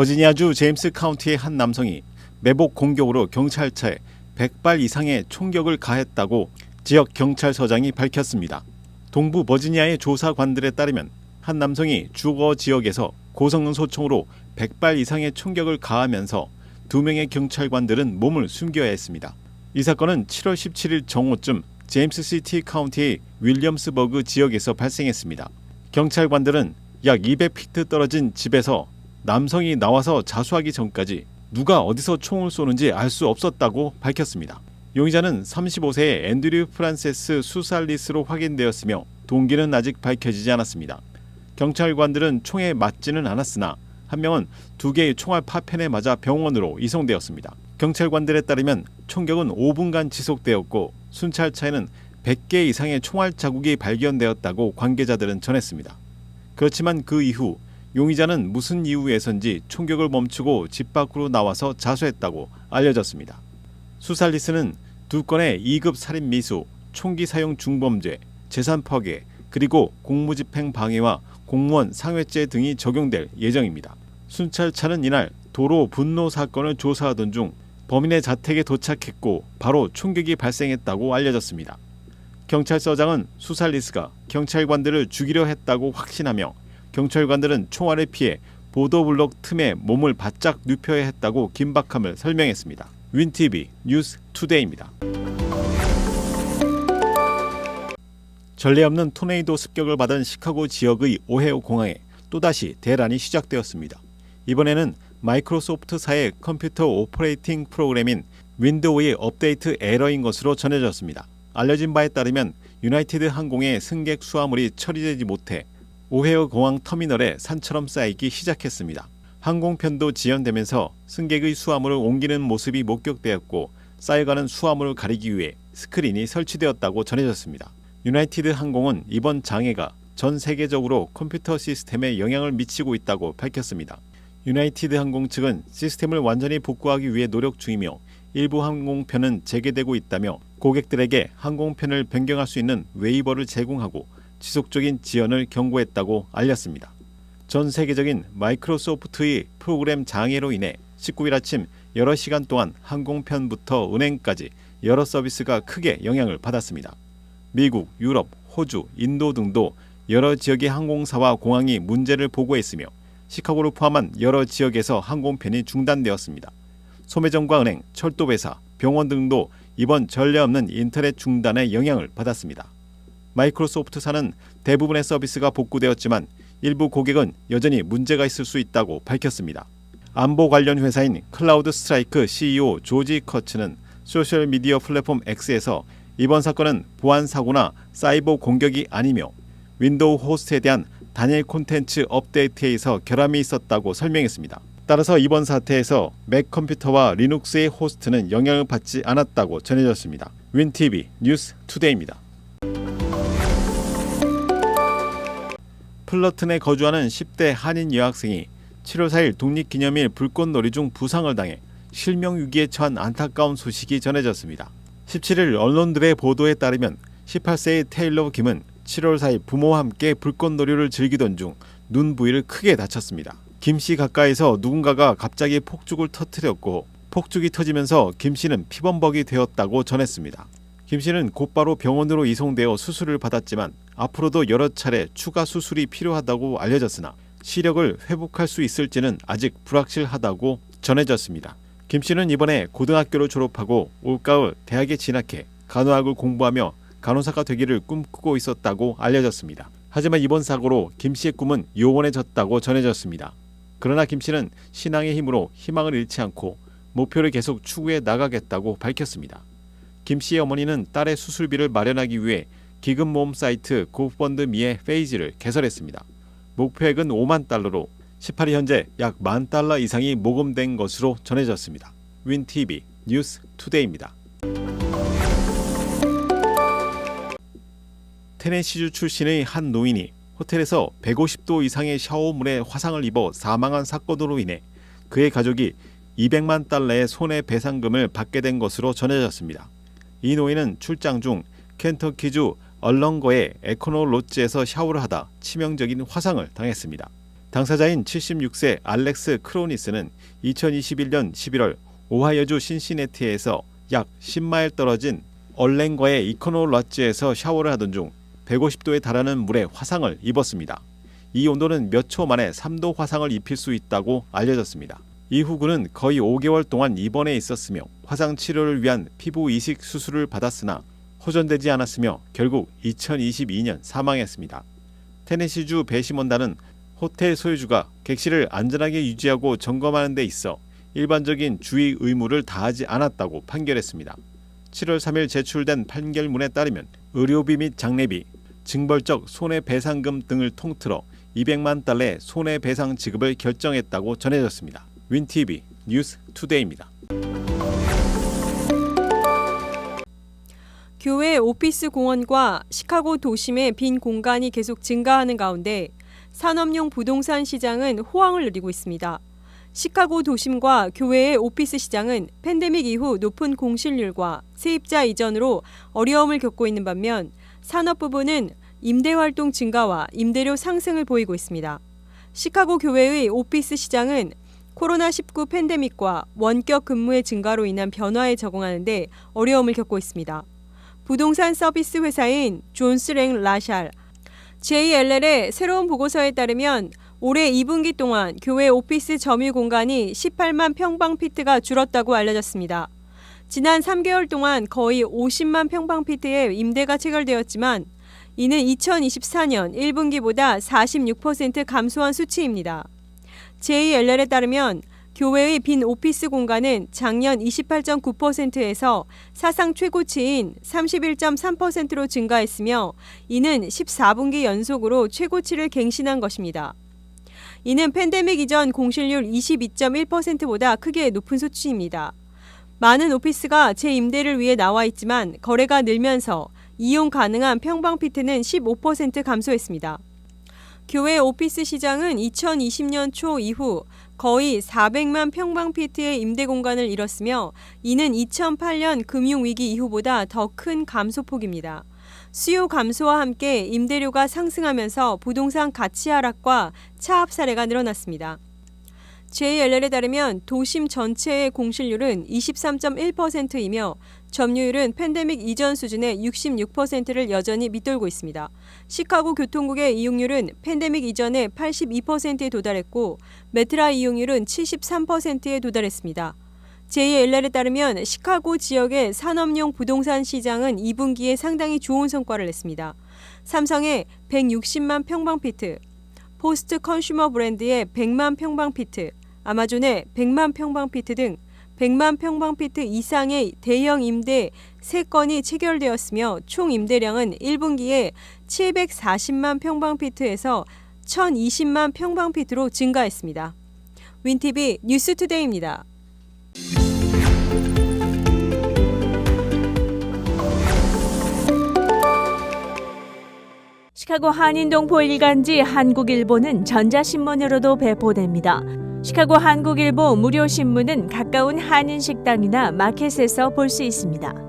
버지니아주 제임스 카운티의 한 남성이 매복 공격으로 경찰차에 100발 이상의 총격을 가했다고 지역 경찰서장이 밝혔습니다. 동부 버지니아의 조사관들에 따르면 한 남성이 주거 지역에서 고성능 소총으로 100발 이상의 총격을 가하면서 두 명의 경찰관들은 몸을 숨겨야 했습니다. 이 사건은 7월 17일 정오쯤 제임스 시티 카운티의 윌리엄스버그 지역에서 발생했습니다. 경찰관들은 약 200피트 떨어진 집에서 남성이 나와서 자수하기 전까지 누가 어디서 총을 쏘는지 알 수 없었다고 밝혔습니다. 용의자는 35세의 앤드류 프란세스 수살리스로 확인되었으며 동기는 아직 밝혀지지 않았습니다. 경찰관들은 총에 맞지는 않았으나 한 명은 두 개의 총알 파편에 맞아 병원으로 이송되었습니다. 경찰관들에 따르면 총격은 5분간 지속되었고 순찰차에는 100개 이상의 총알 자국이 발견되었다고 관계자들은 전했습니다. 그렇지만 그 이후 용의자는 무슨 이유에선지 총격을 멈추고 집 밖으로 나와서 자수했다고 알려졌습니다. 수살리스는 두 건의 2급 살인 미수, 총기 사용 중범죄, 재산 파괴, 그리고 공무집행 방해와 공무원 상해죄 등이 적용될 예정입니다. 순찰차는 이날 도로 분노 사건을 조사하던 중 범인의 자택에 도착했고 바로 총격이 발생했다고 알려졌습니다. 경찰서장은 수살리스가 경찰관들을 죽이려 했다고 확신하며 경찰관들은 총알을 피해 보도블록 틈에 몸을 바짝 눕혀야 했다고 긴박함을 설명했습니다. 윈티비 뉴스 투데이입니다. 전례 없는 토네이도 습격을 받은 시카고 지역의 오헤오 공항에 또다시 대란이 시작되었습니다. 이번에는 마이크로소프트사의 컴퓨터 오퍼레이팅 프로그램인 윈도우의 업데이트 에러인 것으로 전해졌습니다. 알려진 바에 따르면 유나이티드 항공의 승객 수화물이 처리되지 못해 오헤오 공항 터미널에 산처럼 쌓이기 시작했습니다. 항공편도 지연되면서 승객의 수화물을 옮기는 모습이 목격되었고 쌓여가는 수화물을 가리기 위해 스크린이 설치되었다고 전해졌습니다. 유나이티드 항공은 이번 장애가 전 세계적으로 컴퓨터 시스템에 영향을 미치고 있다고 밝혔습니다. 유나이티드 항공 측은 시스템을 완전히 복구하기 위해 노력 중이며 일부 항공편은 재개되고 있다며 고객들에게 항공편을 변경할 수 있는 웨이버를 제공하고 지속적인 지연을 경고했다고 알렸습니다. 전 세계적인 마이크로소프트의 프로그램 장애로 인해 19일 아침 여러 시간 동안 항공편부터 은행까지 여러 서비스가 크게 영향을 받았습니다. 미국, 유럽, 호주, 인도 등도 여러 지역의 항공사와 공항이 문제를 보고했으며 시카고를 포함한 여러 지역에서 항공편이 중단되었습니다. 소매점과 은행, 철도회사, 병원 등도 이번 전례 없는 인터넷 중단의 영향을 받았습니다. 마이크로소프트사는 대부분의 서비스가 복구되었지만 일부 고객은 여전히 문제가 있을 수 있다고 밝혔습니다. 안보 관련 회사인 클라우드 스트라이크 CEO 조지 커츠는 소셜 미디어 플랫폼 X에서 이번 사건은 보안 사고나 사이버 공격이 아니며 윈도우 호스트에 대한 단일 콘텐츠 업데이트에서 결함이 있었다고 설명했습니다. 따라서 이번 사태에서 맥 컴퓨터와 리눅스의 호스트는 영향을 받지 않았다고 전해졌습니다. 윈티비 뉴스 투데이입니다. 플러튼에 거주하는 10대 한인 여학생이 7월 4일 독립기념일 불꽃놀이 중 부상을 당해 실명 위기에 처한 안타까운 소식이 전해졌습니다. 17일 언론들의 보도에 따르면 18세의 테일러 김은 7월 4일 부모와 함께 불꽃놀이를 즐기던 중 눈 부위를 크게 다쳤습니다. 김 씨 가까이서 누군가가 갑자기 폭죽을 터뜨렸고 폭죽이 터지면서 김 씨는 피범벅이 되었다고 전했습니다. 김 씨는 곧바로 병원으로 이송되어 수술을 받았지만 앞으로도 여러 차례 추가 수술이 필요하다고 알려졌으나 시력을 회복할 수 있을지는 아직 불확실하다고 전해졌습니다. 김 씨는 이번에 고등학교를 졸업하고 올가을 대학에 진학해 간호학을 공부하며 간호사가 되기를 꿈꾸고 있었다고 알려졌습니다. 하지만 이번 사고로 김 씨의 꿈은 요원해졌다고 전해졌습니다. 그러나 김 씨는 신앙의 힘으로 희망을 잃지 않고 목표를 계속 추구해 나가겠다고 밝혔습니다. 김 씨의 어머니는 딸의 수술비를 마련하기 위해 기금모험 사이트 고펀드미의 페이지를 개설했습니다. 목표액은 5만 달러로 18일 현재 약만 달러 이상이 모금된 것으로 전해졌습니다. 윈TV 뉴스 투데이입니다. 테네시주 출신의 한 노인이 호텔에서 150도 이상의 샤워물에 화상을 입어 사망한 사건으로 인해 그의 가족이 200만 달러의 손해배상금을 받게 된 것으로 전해졌습니다. 이 노인은 출장 중 켄터키주 얼렁거의 에코노 로지에서 샤워를 하다 치명적인 화상을 당했습니다. 당사자인 76세 알렉스 크로니스는 2021년 11월 오하이오주 신시내티에서 약 10마일 떨어진 얼랭과의 이코노 라지에서 샤워를 하던 중 150도에 달하는 물에 화상을 입었습니다. 이 온도는 몇 초 만에 3도 화상을 입힐 수 있다고 알려졌습니다. 이후 그는 거의 5개월 동안 입원해 있었으며 화상 치료를 위한 피부 이식 수술을 받았으나 호전되지 않았으며 결국 2022년 사망했습니다. 테네시주 배심원단은 호텔 소유주가 객실을 안전하게 유지하고 점검하는 데 있어 일반적인 주의 의무를 다하지 않았다고 판결했습니다. 7월 3일 제출된 판결문에 따르면 의료비 및 장례비, 징벌적 손해배상금 등을 통틀어 200만 달러의 손해배상 지급을 결정했다고 전해졌습니다. 윈TV 뉴스 투데이입니다. 교외 오피스 공원과 시카고 도심의 빈 공간이 계속 증가하는 가운데 산업용 부동산 시장은 호황을 누리고 있습니다. 시카고 도심과 교외의 오피스 시장은 팬데믹 이후 높은 공실률과 세입자 이전으로 어려움을 겪고 있는 반면 산업 부분은 임대 활동 증가와 임대료 상승을 보이고 있습니다. 시카고 교외의 오피스 시장은 코로나19 팬데믹과 원격 근무의 증가로 인한 변화에 적응하는데 어려움을 겪고 있습니다. 부동산 서비스 회사인 존스랭 라샬 JLL의 새로운 보고서에 따르면 올해 2분기 동안 교외 오피스 점유 공간이 18만 평방피트가 줄었다고 알려졌습니다. 지난 3개월 동안 거의 50만 평방피트의 임대가 체결되었지만 이는 2024년 1분기보다 46% 감소한 수치입니다. JLL에 따르면 교외의 빈 오피스 공간은 작년 28.9%에서 사상 최고치인 31.3%로 증가했으며 이는 14분기 연속으로 최고치를 갱신한 것입니다. 이는 팬데믹 이전 공실률 22.1%보다 크게 높은 수치입니다. 많은 오피스가 재임대를 위해 나와 있지만 거래가 늘면서 이용 가능한 평방 피트는 15% 감소했습니다. 교외 오피스 시장은 2020년 초 이후 거의 400만 평방피트의 임대 공간을 잃었으며 이는 2008년 금융위기 이후보다 더 큰 감소폭입니다. 수요 감소와 함께 임대료가 상승하면서 부동산 가치 하락과 차압 사례가 늘어났습니다. JLL에 따르면 도심 전체의 공실률은 23.1%이며 점유율은 팬데믹 이전 수준의 66%를 여전히 밑돌고 있습니다. 시카고 교통국의 이용률은 팬데믹 이전의 82%에 도달했고 메트라 이용률은 73%에 도달했습니다. JLL에 따르면 시카고 지역의 산업용 부동산 시장은 2분기에 상당히 좋은 성과를 냈습니다. 삼성의 160만 평방피트, 포스트 컨슈머 브랜드의 100만 평방피트, 아마존의 100만 평방피트 등 100만 평방피트 이상의 대형 임대 3건이 체결되었으며 총 임대량은 1분기에 740만 평방피트에서 1020만 평방피트로 증가했습니다. 윈티비 뉴스투데이입니다. 시카고 한인동포 일간지 한국일보는 전자신문으로도 배포됩니다. 시카고 한국일보 무료 신문은 가까운 한인 식당이나 마켓에서 볼 수 있습니다.